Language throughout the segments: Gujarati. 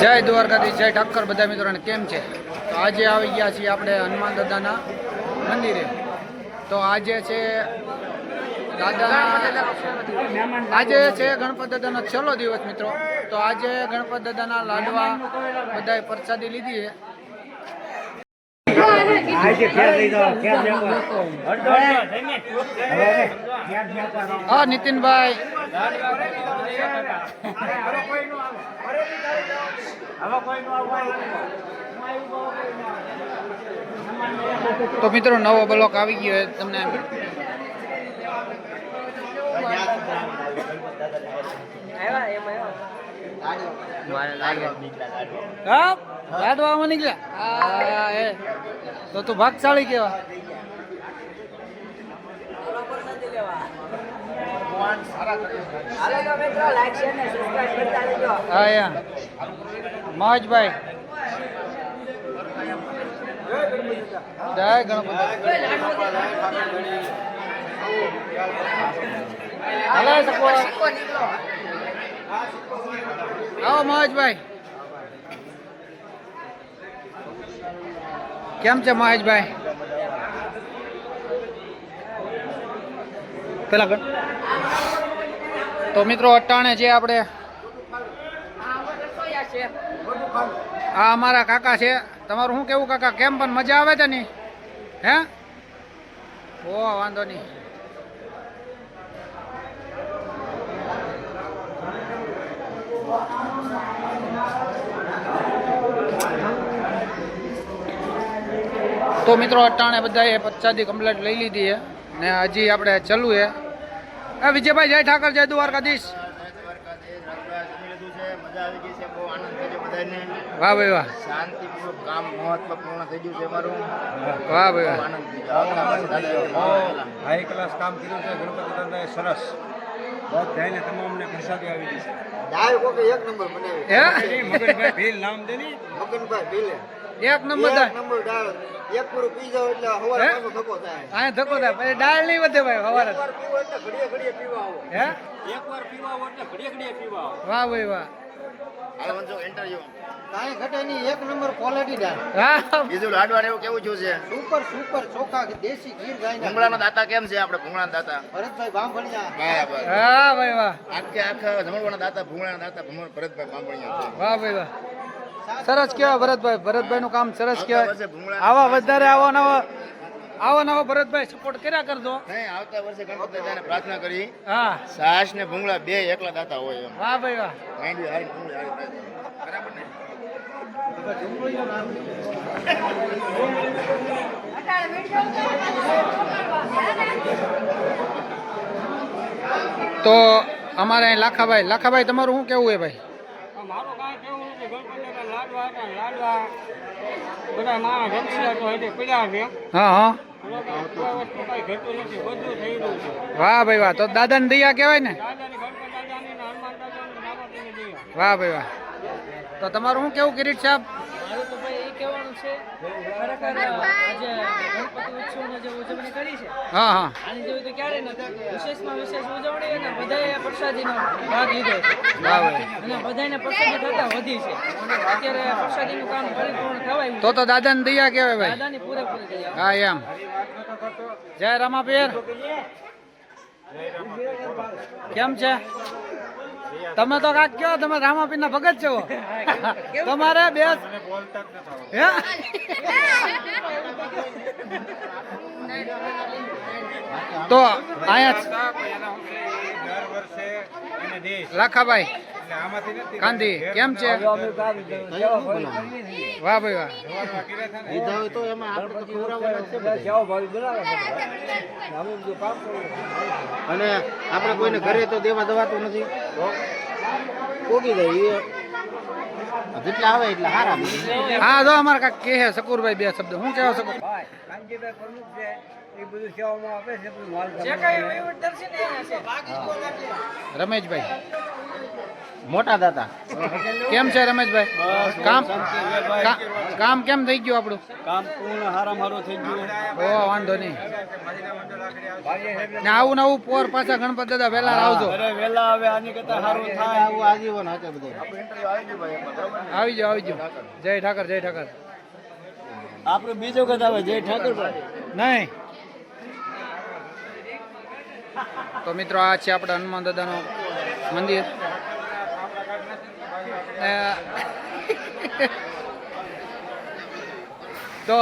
જય દ્વારકાથી જય ઠાકર બધા મિત્રોને, કેમ છે? તો આજે આવી ગયા છીએ આપણે હનુમાન દાદાના મંદિરે. તો આજે છે આજે છે ગણપત દાદાનો છેલ્લો દિવસ, મિત્રો. તો આજે ગણપત દાદાના લાડવા બધાએ પ્રસાદી લીધી છે. હા નીતિનભાઈ. તો મિત્રો નવો બ્લોક આવી ગયો તમને. હા. લાડવામાં નીકળ્યા. હા એ. તો તું ભાગશાળી કેવા? હા યા. મહાજભાઈ. જય ગણપતિ. હલો સપોર આવો મહેશભાઈ કેમ છે મહેશભાઈ? પેલા તો મિત્રો અટાણે છે આપણે. આ અમારા કાકા છે. તમારું શું કેવું કાકા? કેમ પણ મજા આવે છે ને? હે? ઓ, વાંધો નહીં. તો મિત્રો અટાણે બધાએ પચાદી કમ્પ્લેટ લઈ લીધી છે ને હજી આપણે ચાલુ છે. એ વિજયભાઈ જય ઠાકર જય દ્વારકાધીશ. વાહ ભાઈ વાહ. શાંતિપૂર્વક કામ મહત્વપૂર્ણ થઈ ગયું છે અમારું વાહ ભાઈ વાહ. હાઈ ક્લાસ કામ કર્યું છે ગણપતિ દાદાએ સરસ. બધાને તમામને પ્રસાદી આવી ગઈ છે દાળ કોકે એક નંબર બનાવી? હે? મગનભાઈ ભીલ નામ દે ની મગનભાઈ ભીલે. એક નંબર એક નંબર દાળ. એક પૂરું પી જાવ એટલે હવારે પાછો ધક્કો થાય. આ ધક્કો થાય. પછી ડાળ નહીં વધે ભાઈ સવારે એકવાર પીવો એટલે ઘડીએ ઘડીએ પીવા આવો. હે? એકવાર પીવા આવો એટલે ઘડીએ ઘડીએ પીવા આવો. વાહ ભાઈ વાહ. કાંઈ ઘટે નહીં. એક નંબર ક્વોલિટી દાળ. હા. બીજું લાડવા એવું કેવું જો છે? સુપર સુપર ચોખા દેશી ગીર ગાયના ભૂંગળાના દાતા કેમ છે આપણે ભૂંગળાના દાતા? ભરતભાઈ બાંભણિયા. બરાબર. હા ભાઈ વાહ. આખે આખા જમણવાના દાતા ભૂંગળાના દાતા ભૂંગળ ભરતભાઈ બાંભણિયા વાહ ભાઈ વાહ. સરસ કહેવાય ભરતભાઈ. ભરતભાઈ નું કામ સરસ કહેવાય. આવા વધારે આવા નવા આવા નવા ભરતભાઈ સપોર્ટ કર્યા કરજો. નહીં આવતા વર્ષે ગણપતિ દાદાને પ્રાર્થના કરી. હા. સાસ ને ભૂંગળા બે એકલા દાતા હોય એમ. વાહ ભાઈ વાહ. માંડવી હારી ભૂંગળી હારી બરાબર તો અમારે અહીં લાખાભાઈ. લાખાભાઈ તમારું શું કેવું છે ભાઈ? મારું કાંઈ કેવું નથી ગણપતિ દાદા લાડવા બધા તો છે. હા હા. વાહ ભાઈ વાહ તો દાદાની દયા કહેવાય ને? ને વાહ ભાઈ વાહ. તો તમારું શું કેવું કિરીટ સાહેબ? એ ખરેખર આજે ગણપતિ ઉત્સવની જે ઉજવણી કરી છે. હા હા. આની જેવી તો ક્યારે નથી વિશેષમાં વિશેષ ઉજવણી અને બધાએ પ્રસાદીનો ભાગ લીધો છે. વાહ ભાઈ અને બધાને પ્રસાદી થતા વધી છે. અત્યારે પ્રસાદીનું કામ પરિપૂર્ણ થવાયું તો તો દાદાની દયા કહેવાય ભાઈ. દાદાની પૂરેપૂરી દયા. હા એમ. જય રામાપીર. કેમ છે? તમે તો કાક કયો તમે રામાપીર ના ભગત છો. તમારે બે તો અહીંયા લાખાભાઈ કાંધી કેમ છે? વાહ ભાઈ વાહ. અને આપણે કોઈને ઘરે તો દેવા દવાતું નથી. પોગી જાય એ. જેટલા આવે એટલા સારા હા જો અમારે કાંઈક કહે શકુરભાઈ બે શબ્દ. હું કેવા શકું? કાનજીભાઈ પ્રમુખ છે. એ બધું સેવામાં આપે છે બધું માલ જે કાંઈ વહીવટદાર છે ને એના છે. રમેશભાઈ. મોટા દાતા કેમ છે રમેશભાઈ? કામ કામ કેમ થઈ ગયું આપણું? કામ પૂર્ણ હારામ હારો થઈ ગયું. ઓ વાંધો નહીં. ને આવું ને આવું પોર પાછા ગણપત દાદા વહેલા આવજો. અરે વેલા આવે આની કરતા સારું થાય. આવું આજીવન હાચે બધું. આવી જાવ આવી જાવ જય ઠાકર જય ઠાકર. આપણે બીજો વખત આવે જય ઠાકરભાઈ નહીં. તો મિત્રો આ છે આપણે હનુમાન દાદાનું મંદિર. તો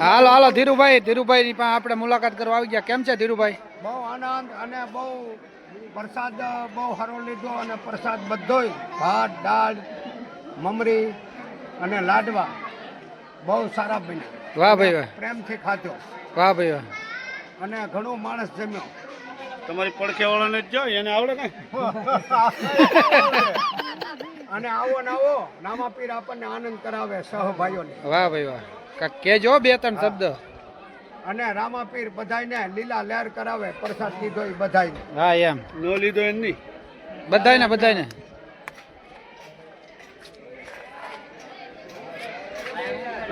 હાલો હાલો, ધીરુભાઈ ધીરુભાઈ ની પણ આપણે મુલાકાત કરવા આવી ગયા. કેમ છે ધીરુભાઈ? બહુ આનંદ અને બહુ પ્રસાદ, બહુ સારો લીધો અને પ્રસાદ બધોય. ભાત, દાળ, મમરી અને લાડવા. બહુ સારા બન્યા. વાહ ભાઈ વાહ. પ્રેમથી ખાધો. વાહ ભાઈ વાહ. અને ઘણો માણસ જમ્યો. તમારી પડખે વાળાને જ જો એને આવડે કઈ? અને આવો ને આવો નામાપીર આપણને આનંદ કરાવે સહભાઈઓને. વાહ ભાઈ વાહ. કહેજો બે ત્રણ શબ્દ. અને રામાપીર બધાયને લીલા લહેર કરાવે પ્રસાદ લીધો એ બધાયને. હા એમ. નો લીધો એમ નહીં. બધાયને બધાયને.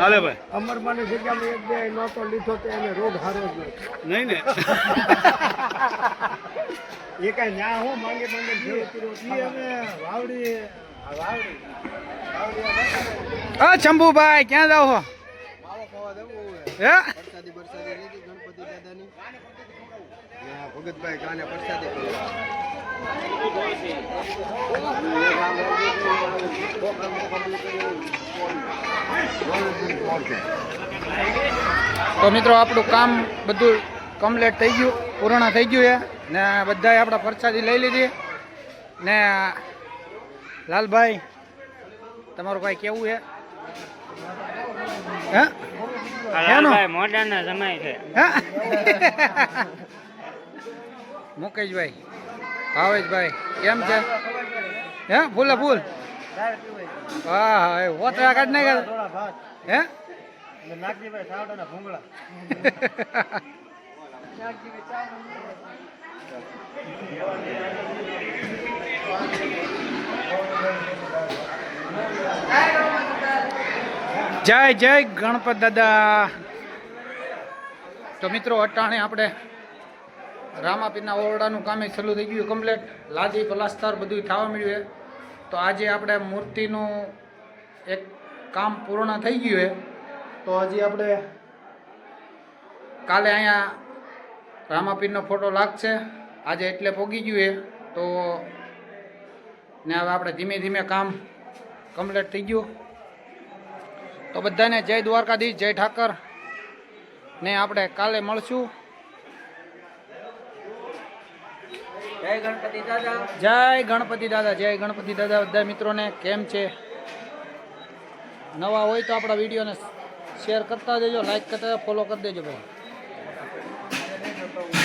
હાલે ભાઈ. અમરમાની જગ્યામાં એક બે નહોતો લીધો તો એને રોગ હારો જ નહીં. ને. એ કઈ ન્યા હું માંગે માંગે અમે વાવડી વાવડી. આ શંભુભાઈ ક્યાં જાવ છો હે? ભગતભાઈ કાને પ્રસાદી તો મિત્રો આપણું કામ બધું કમ્પ્લીટ થઈ ગયું પૂર્ણ થઈ ગયું છે. ને બધાએ આપણા પ્રસાદી લઈ લીધી. ને લાલભાઈ તમારું કાંઈ કેવું છે? મુકેશભાઈ ભાવેશભાઈ કેમ છે? હે ફૂલે ફૂલ? હા હા એ ઓતરા કાઢ કરતા. હે? જય જય ગણપત દાદા. તો મિત્રો અટાણે આપણે રામાપીરના ઓરડાનું કામે ચાલુ થઈ ગયું કમ્પ્લેટ લાદી પ્લાસ્ટર બધું થવા મળ્યું તો આજે આપણે મૂર્તિનું એક કામ પૂર્ણ થઈ ગયું છે. તો હજી આપણે કાલે અહીંયા રામાપીરનો ફોટો લાગશે. આજે એટલે પોગી ગયું છે. તો ને હવે આપણે ધીમે ધીમે કામ કમ્પ્લીટ થઈ ગયું. તો બધાને જય દ્વારકાધીશ, જય ઠાકર. ને આપણે કાલે મળશું. જય ગણપતિ દાદા. જય ગણપતિ દાદા જય ગણપતિ દાદા. બધા મિત્રોને કેમ છે? નવા હોય તો આપણા વિડીયોને શેર કરતા દેજો લાઈક કરતા ફોલો કરી દેજો ભાઈ.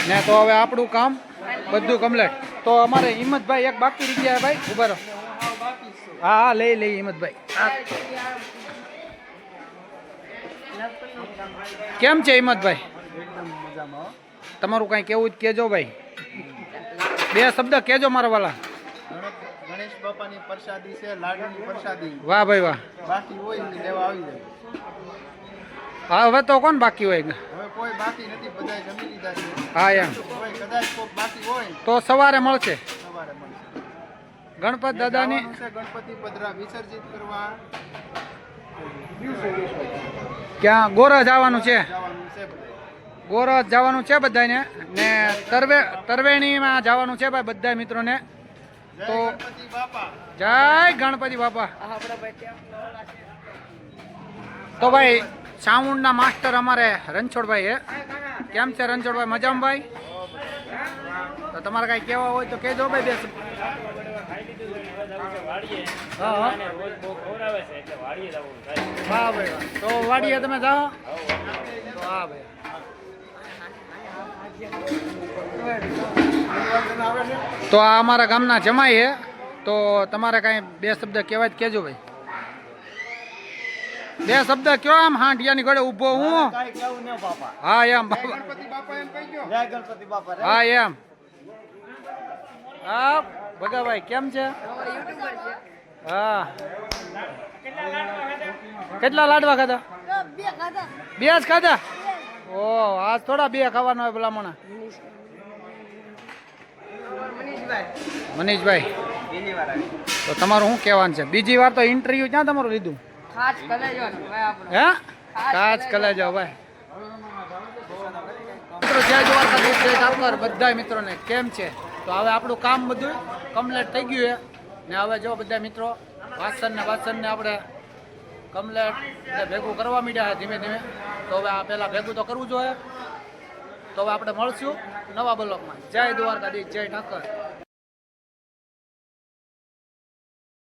ને તો હવે આપણું કામ બધું કમ્પ્લેટ તો અમારે હિંમતભાઈ એક બાકી રહી ગયા ભાઈ ઊભા રહો. હા હા લઈ લઈ હિંમતભાઈ. કેમ છે હિંમતભાઈ? તમારું કાંઈ કેવું જ કહેજો ભાઈ. બે શબ્દ કેજો મારા વાલા. ગણેશ બાપાની પ્રસાદી છે લાડુની પ્રસાદી. વાહ ભાઈ વાહ. બાકી હોય ને લેવા આવી જાય. હા હવે તો કોણ બાકી હોય? હવે કોઈ બાકી નથી બધા જમી લીધા છે. હા એમ. કોઈ કદાચ કોઈ બાકી હોય. તો સવારે મળશે. સવારે મળશે. ગણપત દાદાની ગણપતિ પધરા વિસર્જિત કરવા. ક્યાં? ગોરા જવાનું છે. ગોરજ જવાનું છે બધાને ને તરવે તરવેણીમાં જવાનું છે ભાઈ બધા મિત્રોને. તો જય ગણપતિ બાપા. તો ભાઈ સાઉન્ડના માસ્ટર અમારે રણછોડભાઈ હે કેમ છે રણછોડભાઈ? મજામાં ભાઈ? તો તમારે કાંઈ કેવા હોય તો કેજો ભાઈ બેસ. વાહ ભાઈ તો વાડીએ તમે જાઓ. હા ભાઈ તો આ અમારા ગામના જમાઈ છે. તો તમારે કાંઈ બે શબ્દ કહેવાય કેજો કહેજો ભાઈ. બે શબ્દ કયો આમ હાંડિયાની ઘડે ઊભો હું? કાંઈ કેવું ન બાપા. હા એમ બાપા. એમ કહી ગયો જય ગણપતિ બાપા રે. હા એમ. હા ભગાભાઈ કેમ છે? હા. કેટલા લાડવા ખાધા. બે જ ખાધા? ઓ આજ થોડા બે ખાવાના હોય ભલામણા. મનીષભાઈ. તો તમારું શું કહેવાનું છે? બીજી વાર તો ઇન્ટરવ્યુ ક્યાં તમારું લીધું? હે? કાચ કલેજો ભાઈ. મિત્રો જય દ્વારકાધીશ જય ઠાકર બધા મિત્રોને. કેમ છે? તો હવે આપણું કામ બધું કમ્પ્લીટ થઈ ગયું છે. ને હવે જો બધા મિત્રો વાસણ ને વાસણ ને આપણે કમ્પ્લીટ ભેગું કરવા માંડ્યા છે ધીમે ધીમે. તો હવે આ પહેલાં ભેગું તો કરવું જોઈએ. તો હવે આપણે મળશું નવા બ્લોકમાં. જય દ્વારકાધીશ, જય ઠાકર.